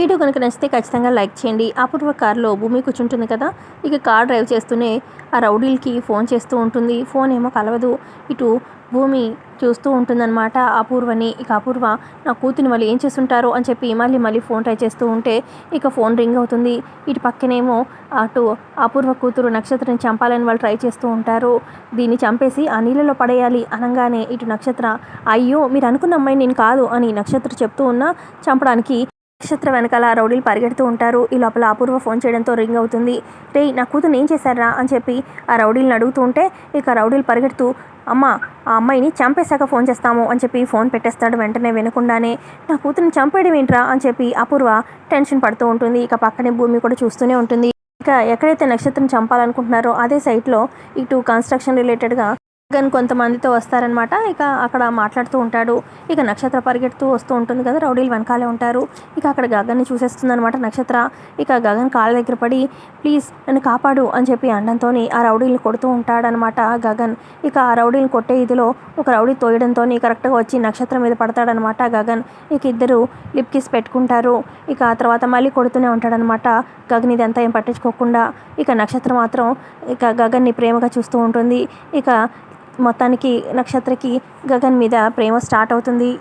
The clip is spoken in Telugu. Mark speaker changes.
Speaker 1: వీడియో కనుక నచ్చితే ఖచ్చితంగా లైక్ చేయండి. అపూర్వ కారులో భూమి కూర్చుంటుంది కదా ఇక కార్ డ్రైవ్ చేస్తూనే ఆ రౌడీలకి ఫోన్ చేస్తూ ఉంటుంది. ఫోన్ ఏమో కలవదు. ఇటు భూమి చూస్తూ ఉంటుందన్నమాట అపూర్వని. ఇక అపూర్వ నా కూతుని వాళ్ళు ఏం చేస్తుంటారో? అని చెప్పి మళ్ళీ మళ్ళీ ఫోన్ ట్రై చేస్తూ ఉంటే ఇక ఫోన్ రింగ్ అవుతుంది. ఇటు పక్కనేమో అటు అపూర్వ కూతురు నక్షత్రం చంపాలని వాళ్ళు ట్రై చేస్తూ ఉంటారు. దీన్ని చంపేసి ఆ నీళ్ళలో పడేయాలి అనగానే ఇటు నక్షత్ర అయ్యో మీరు అనుకున్న అమ్మాయి నేను కాదు అని నక్షత్ర చెప్తూ ఉన్నా చంపడానికి నక్షత్ర వెనకాల రౌడీలు పరిగెడుతూ ఉంటారు. ఈ లోపల అపూర్వ ఫోన్ చేయడంతో రింగ్ అవుతుంది. రే నా కూతురు ఏం చేశారా? అని చెప్పి ఆ రౌడీలను అడుగుతూ ఉంటే ఇక రౌడీలు పరిగెడుతూ అమ్మ ఆ అమ్మాయిని చంపేశాక ఫోన్ చేస్తాము అని చెప్పి ఫోన్ పెట్టేస్తాడు వెంటనే వినకుండానే. నా కూతురుని చంపేయడం ఏంట్రా? అని చెప్పి అపూర్వ టెన్షన్ పడుతూ ఉంటుంది. ఇక పక్కనే భూమి కూడా చూస్తూనే ఉంటుంది. ఇక ఎక్కడైతే నక్షత్రం చంపాలనుకుంటున్నారో అదే సైట్లో ఇటు కన్స్ట్రక్షన్ రిలేటెడ్గా గగన్ కొంతమందితో వస్తారనమాట ఇక అక్కడ మాట్లాడుతూ ఉంటాడు. ఇక నక్షత్ర పరిగెడుతూ వస్తూ ఉంటుంది కదా రౌడీలు వెనకాలే ఉంటారు. ఇక అక్కడ గగన్ని చూసేస్తుంది అనమాట నక్షత్ర. ఇక గగన్ కాళ్ళ దగ్గర పడి ప్లీజ్ నన్ను కాపాడు అని చెప్పి అండంతో ఆ రౌడీలు కొడుతూ ఉంటాడనమాట గగన్. ఇక ఆ రౌడీలు కొట్టే ఇదిలో ఒక రౌడీ తోయడంతో కరెక్ట్గా వచ్చి నక్షత్రం మీద పడతాడనమాట గగన్. ఇక ఇద్దరు లిప్ కిస్ పెట్టుకుంటారు. ఇక ఆ తర్వాత మళ్ళీ కొడుతూనే ఉంటాడనమాట గగన్ ఇదంతా ఏం పట్టించుకోకుండా. ఇక నక్షత్రం మాత్రం ఇక గగన్ని ప్రేమగా చూస్తూ ఉంటుంది. ఇక మొత్తానికి నక్షత్రకి గగన్ మీద ప్రేమ స్టార్ట్ అవుతుంది.